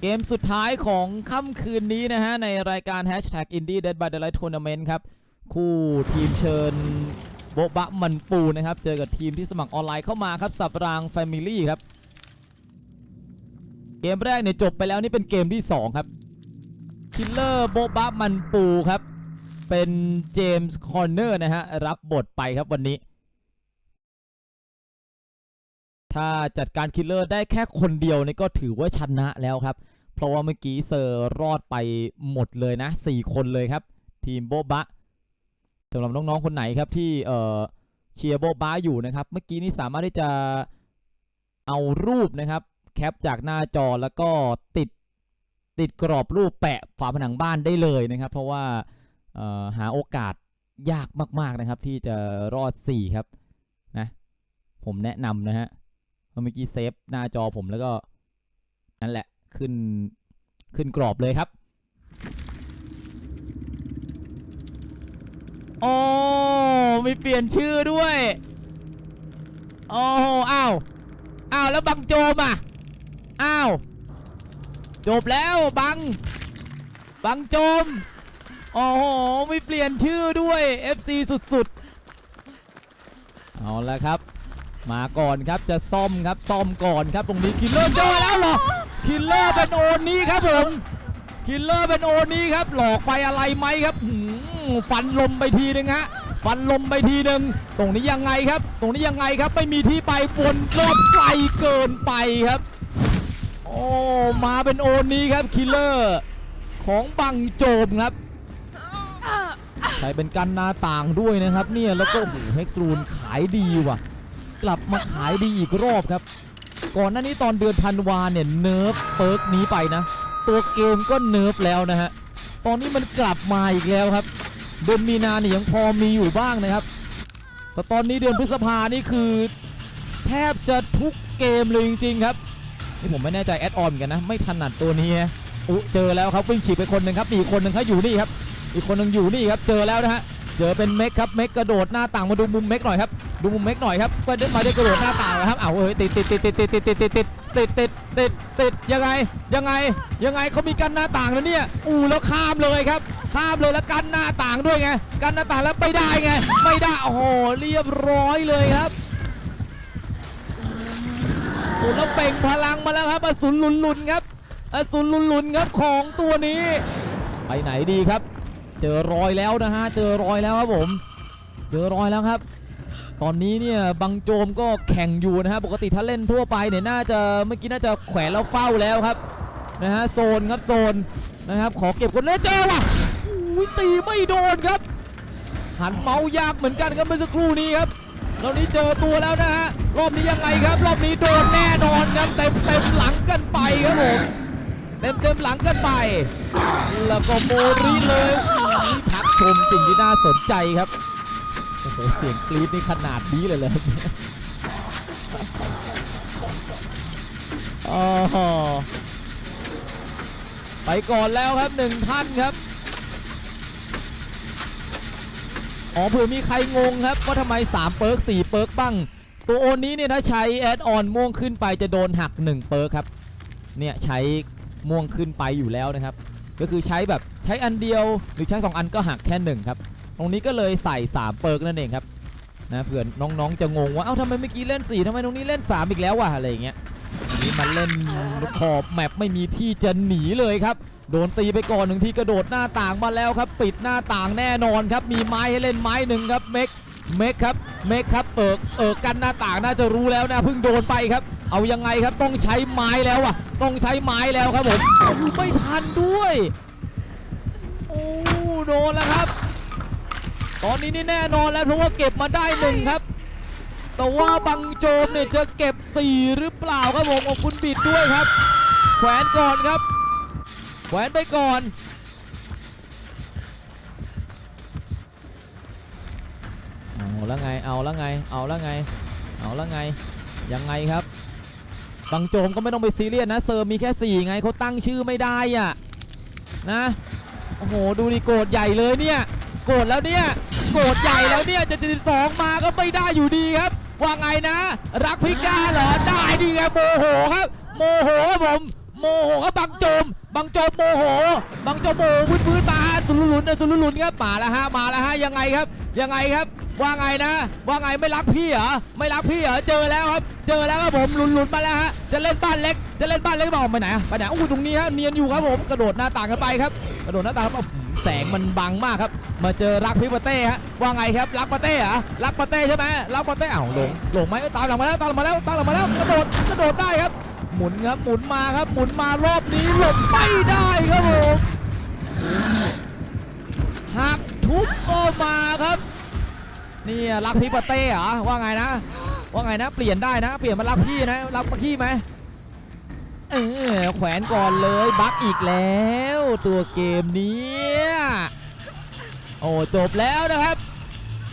เกมสุดท้ายของค่ำคืนนี้นะฮะ ในรายการ Hashtag Indie Dead by Daylight Tournament ครับ คู่ทีมเชิญโบบะมันปูนะครับ เจอกับทีมที่สมัครออนไลน์เข้ามาครับ สับราง Family ครับ เกมแรกเนี่ยจบไปแล้วนี่เป็นเกมที่ 2 ครับ คิลเลอร์โบบะมันปูครับ เป็นเจมส์คอร์เนอร์นะฮะ รับบทไปครับวันนี้ ถ้าจัดการคิลเลอร์ได้แค่คนเดียวนี่ก็ถือว่าชนะแล้วครับ เพราะว่าเมื่อกี้เซอร์รอดไปหมดเลยนะ 4 คนเลยครับ ทีมโบบะสำหรับน้องๆคนไหนครับที่เอ่อเชียร์โบบะอยู่นะครับ เมื่อกี้นี้สามารถที่จะเอารูปนะครับ แคปจากหน้าจอแล้วก็ติดติดกรอบรูปแปะฝาผนังบ้านได้เลยนะครับ เพราะว่าหาโอกาสยากมาก ๆ นะครับ ที่จะรอด 4 ครับนะผมแนะนำนะฮะ เมื่อกี้เซฟหน้าจอผมแล้วก็นั่นแหละขึ้นขึ้นกรอบเลยครับโอ้มีเปลี่ยนชื่อด้วยโอ้อ้าวอ้าวแล้วบังโจมอะอ้าวจบแล้วบัง บังโจมโอ้โหมีเปลี่ยนชื่อด้วย FC สุดๆ เอาละครับ มาก่อนครับจะซ่อมครับซ่อมก่อนครับตรงนี้คิลเลอร์เจอแล้วเหรอคิลเลอร์เป็นโอนนี้ครับผมคิลเลอร์เป็นโอนนี้ครับ หลอกไฟอะไรไหมครับหืมฟันลมไปทีนึงฮะฟันลมไปทีนึงตรงนี้ยังไงครับ ตรงนี้ยังไงครับ ไม่มีที่ไปวนรอบไกลเกินไปครับ โอ้มาเป็นโอนนี้ครับคิลเลอร์ของบังโจมครับใช้เป็นกันหน้าต่างด้วยนะครับเนี่ยแล้วก็โอ้โหเฮกซ์รูนขายดีว่ะ กลับมาขายดีอีกรอบครับ ก่อนหน้านี้ตอนเดือนธันวาเนี่ยเนิร์ฟเปิร์กนี้ไปนะ ตัวเกมก็เนิร์ฟแล้วนะฮะ ตอนนี้มันกลับมาอีกแล้วครับ เดือนมีนาเนี่ยยังพอมีอยู่บ้างนะครับ แต่ตอนนี้เดือนพฤษภานี่คือ แทบจะทุกเกมเลยจริงๆครับ นี่ผมไม่แน่ใจแอดออนกันนะ ไม่ถนัดตัวนี้ฮะอุเจอแล้วครับวิ่งฉีกไปคนหนึ่งครับอีกคนหนึ่งเขาอยู่นี่ครับ อีกคนหนึ่งอยู่นี่ครับเจอแล้วนะฮะ เจอเป็นเม็กครับเม็กกระโดดหน้าต่างมาดูมุมเม็กหน่อยครับดูมุมเม็กหน่อยครับก็ได้มาได้กระโดดหน้าต่างนะครับเอาเฮ้ยติดติดติดติดติดติดติดติดติดติดติดติดติดยังไงยังไงยังไงเขามีกันหน้าต่างแล้วเนี่ยอู้แล้วข้ามเลยครับ ข้ามเลยแล้วกันหน้าต่างด้วยไงกันหน้าต่างแล้วไม่ได้ไง ไม่ได้โอ้โหเรียบร้อยเลยครับโอ้แล้วเป่งพลังมาแล้วครับอสูรลุนลุนครับอสูรลุนลุนครับของตัวนี้ ไปไหนดีครับ เจอรอยแล้วนะฮะเจอรอยแล้วครับผม เจอรอยแล้วครับ ตอนนี้เนี่ยบังโจมก็แข่งอยู่นะฮะปกติถ้าเล่นทั่วไปเนี่ยน่าจะเมื่อกี้น่าจะแขวนแล้วเฝ้าแล้วครับนะฮะโซนครับโซนนะครับขอเก็บคนเล่นเจอว่ะอุ้ยตีไม่โดนครับ หันเมาส์ยากเหมือนกันครับเมื่อสักครู่นี้ครับรอบนี้เจอตัวแล้วนะฮะรอบนี้ยังไงครับ รอบนี้โดนแน่นอนครับเต็มเต็มหลังกันไปครับผมเต็มเต็มหลังกันไป แล้วก็โมริเลย พักชมสิ่งที่น่าสนใจครับโอ้โหเสียงกรี๊ดนี่ขนาดนี้เลยเลยอ๋อไปก่อนแล้วครับหนึ่งท่านครับอ๋อเผื่อมีใครงงครับว่าทำไม 3 เปิร์ก4เปิร์กบ้าง ตัวโอนนี้เนี่ยถ้าใช้แอดออนม่วงขึ้นไปจะโดนหัก 1 เปิร์กครับ เนี่ยใช้ม่วงขึ้นไปอยู่แล้วนะครับ ก็คือใช้แบบใช้อันเดียวหรือใช้ 2 อันก็หักแค่ 1 ครับ ตรงนี้ก็เลยใส่ 3 เปิร์กนั่นเองครับนะเผื่อน้องๆจะงงว่าเอ้าทำไมเมื่อกี้เล่น4ทำไมตรงนี้เล่น 3 อีกแล้ววะอะไรอย่างเงี้ยนี่มันเล่นขอบแมปไม่มีที่จะหนีเลยครับ โดนตีไปก่อนหนึ่งทีกระโดดหน้าต่างมาแล้วครับ ปิดหน้าต่างแน่นอนครับ มีไม้ให้เล่นไม้หนึ่งครับเมกเมกครับเมกครับเอิกเอิกกันหน้าต่างน่าจะรู้แล้วนะเพิ่งโดนไปครับ เอายังไงครับต้องใช้ไม้แล้วอะ ต้องใช้ไม้แล้วครับผมโอ้ไม่ทันด้วย โอ้โดนแล้วครับ ตอนนี้นี่แน่นอนแล้วเพราะว่าเก็บมาได้หนึ่งครับ แต่ว่าบังโจมเนี่ยจะเก็บ4หรือเปล่าครับผมขอบคุณบิดด้วยครับ แขวนก่อนครับ แขวนไปก่อนเอาแล้วไง เอาแล้วไง เอาแล้วไง เอาแล้วไง ยังไงครับ บังโจมก็ไม่ต้องไปซีเรียสนะเซอร์มีแค่ 4 ไงเขาตั้งชื่อไม่ได้อะนะโอ้โหดูดิโกรธใหญ่เลยเนี่ยโกรธแล้วเนี่ยโกรธใหญ่แล้วเนี่ยจะติดสองมาก็ไม่ได้อยู่ดีครับ ว่าไงนะ รักพิก้าเหรอได้ดีไงโมโหครับโมโหครับผมโมโหครับบังโจม บังโจมโมโหบังโจมโมโหพื้นพื้นมาสุรุลุนนะสุรุลุนครับมาแล้วฮะมาแล้วฮะยังไงครับ ยังไงครับว่าไงนะ ว่าไงไม่รักพี่เหรอไม่รักพี่เหรอเจอแล้วครับ เจอแล้วครับผมหลุนหลุนมาแล้วฮะจะเล่นบ้านเล็ก จะเล่นบ้านเล็กบอกไปไหนไปไหนอู้ตรงนี้ฮะเนียนอยู่ครับผมกระโดดหน้าต่างกันไปครับกระโดดหน้าต่างครับแสงมันบังมากครับ มาเจอรักพี่ปาเต้ฮะว่าไงครับรักปาเต้เหรอรักปาเต้ใช่ไหมรักปาเต้อ้าวหลงหลงไหมตามหลังมาแล้วตามหลังมาแล้วตามหลังมาแล้วกระโดดกระโดดได้ครับ หมุนครับ หมุนมาครับ หมุนมารอบนี้หลบไม่ได้ครับผมหักทุบก็มาครับนี่รักพี่ปเต้เหรอว่าไงนะ ว่าไงนะ เปลี่ยนได้นะ เปลี่ยนมารักพี่นะ รักพี่ไหมเออแขวนก่อนเลยบักอีกแล้ว ตัวเกมนี้โอ้จบแล้วนะครับ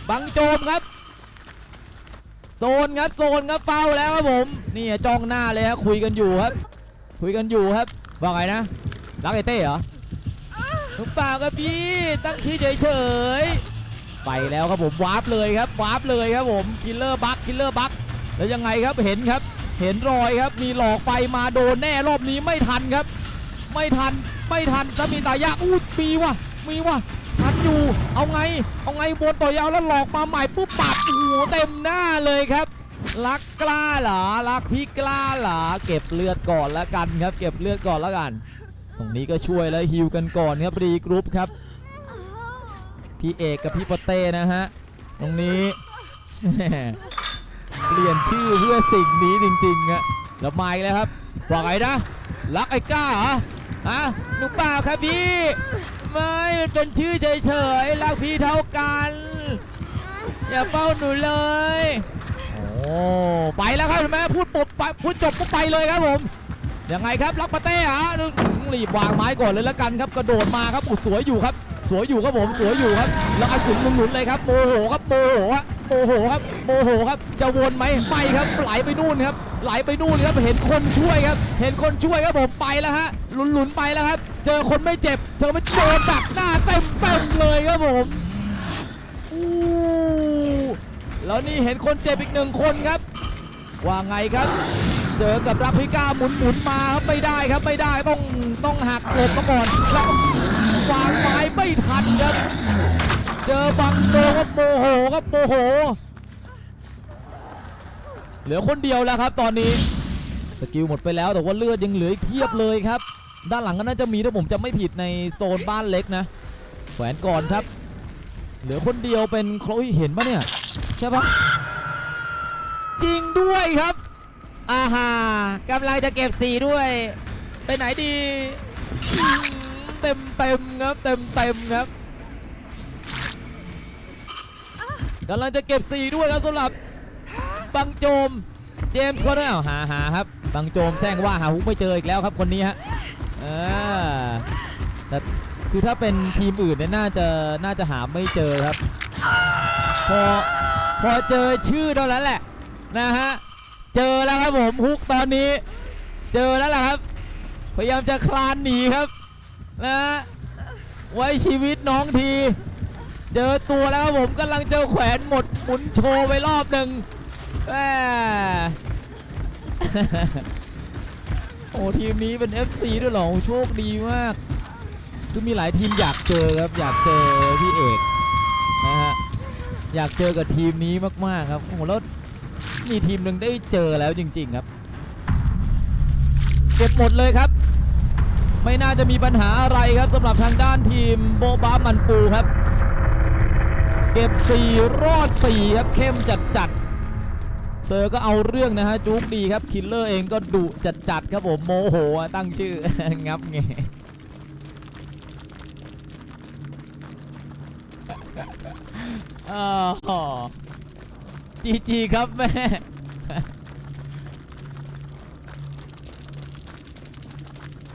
บังโจมครับ โซนครับโซนครับเฝ้าแล้วครับผมนี่จ้องหน้าเลยครับคุยกันอยู่ครับ คุยกันอยู่ครับว่าไงนะรักไอเต้เหรอหรือเปล่าครับพี่ตั้งชื่อเฉยๆไปแล้วครับผมวาร์ปเลยครับวาร์ปเลยครับผมคิลเลอร์บัคคิลเลอร์บัคแล้วยังไงครับเห็นครับ เห็นรอยครับมีหลอกไฟมาโดนแน่รอบนี้ไม่ทันครับ ไม่ทันไม่ทันถ้ามีตายากอู้มีว่ะมีว่ะ อยู่ เอาไง เอาไงบนต่อยาวแล้วหลอกมาใหม่ปุ๊บปัดโอ้โหเต็มหน้าเลยครับรักกล้าเหรอรักพี่กล้าเหรอเก็บเลือดก่อนแล้วกันครับ เก็บเลือดก่อนแล้วกัน ตรงนี้ก็ช่วยแล้วฮิวกันก่อนครับรีกรุ๊ปครับ พี่เอกกับพี่ปเต้นะฮะตรงนี้เปลี่ยนชื่อเพื่อสิ่งนี้จริงๆอะแล้วมาอีกแล้วครับว่าไงนะรักไอ้กล้าเหรอฮะหนูเปล่าครับพี่ ไม่มันเป็นชื่อเฉยๆรักพี่เท่ากัน อย่าเฝ้าหนูเลย โอ้ไปแล้วครับเห็นไหมพูดปุบไปพูดจบปุ๊บไปเลยครับผมยังไงครับรักปาเต้ฮะรีบวางไม้ก่อนเลยแล้วกันครับกระโดดมาครับอุยสวยอยู่ครับ สวยอยู่ครับผมสวยอยู่ครับ แล้วเอาสุนหนุนๆเลยครับโมโหครับโมโหฮะโมโหครับโมโหครับจะวนไหมไม่ครับไหลไปนู่นครับไหลไปนู่นครับเห็นคนช่วยครับ เห็นคนช่วยครับผมไปแล้วฮะหลุนๆไปแล้วครับ เจอคนไม่เจ็บ เจอไม่โดนดักหน้าเต็มเต็มเลยครับผมอู้แล้วนี่เห็นคนเจ็บอีกหนึ่งคนครับ ว่าไงครับ เจอกับรักพิก้าหมุนหมุนมาครับไม่ได้ครับไม่ได้ต้องต้องหักหลบมาก่อนแล้ววางไม้ไม่ทันครับ เจอบังโจครับโมโหครับโมโห เหลือคนเดียวแล้วครับตอนนี้ สกิลหมดไปแล้วแต่ว่าเลือดยังเหลืออีกเพียบเลยครับ ด้านหลังก็น่าจะมีถ้าผมจะไม่ผิดในโซนบ้านเล็กนะแขวนก่อนครับ เหลือคนเดียวเป็นโคลเห็นปะเนี่ย ใช่ปะจริงด้วยครับอาฮากำลังจะเก็บสีด้วย ไปไหนดี เต็มเต็มครับเต็มเต็มครับกำลังจะเก็บสีด้วยครับสำหรับบังโจม เจมส์คอนเนอร์หาหาครับ บังโจมแซงว่าหาฮุกไม่เจออีกแล้วครับคนนี้ฮะ ออแต่คือถ้าเป็นทีมอื่นเนี่ยน่าจะน่าจะหาไม่เจอครับ พอพอเจอชื่อเท่านั้นแหละนะฮะเจอแล้วครับผมฮุกตอนนี้ เจอแล้วล่ะครับ พยายามจะคลานหนีครับนะฮะไว้ชีวิตน้องที เจอตัวแล้วครับผมกำลังเจอแขวนหมดหมุนโชว์ไปรอบหนึ่งแหม อ้ทีมนี้เป็น FC ด้วยเหรอโชคดีมาก คือมีหลายทีมอยากเจอครับ อยากเจอพี่เอกนะฮะอยากเจอกับทีมนี้มากๆครับโอ้โหแล้วมีทีมหนึ่งได้เจอแล้วจริง ๆ ครับ เก็บหมดเลยครับ ไม่น่าจะมีปัญหาอะไรครับสำหรับทางด้านทีมโบบ้ามันปูครับ เก็บ 4 รอด 4 ครับเข้มจัดจัดๆ เซอร์ก็เอาเรื่องนะฮะจุกดีครับคิลเลอร์เองก็ดุจัดจัดๆครับผมโมโหตั้งชื่อ งับไงอ๋อจีจีครับแม่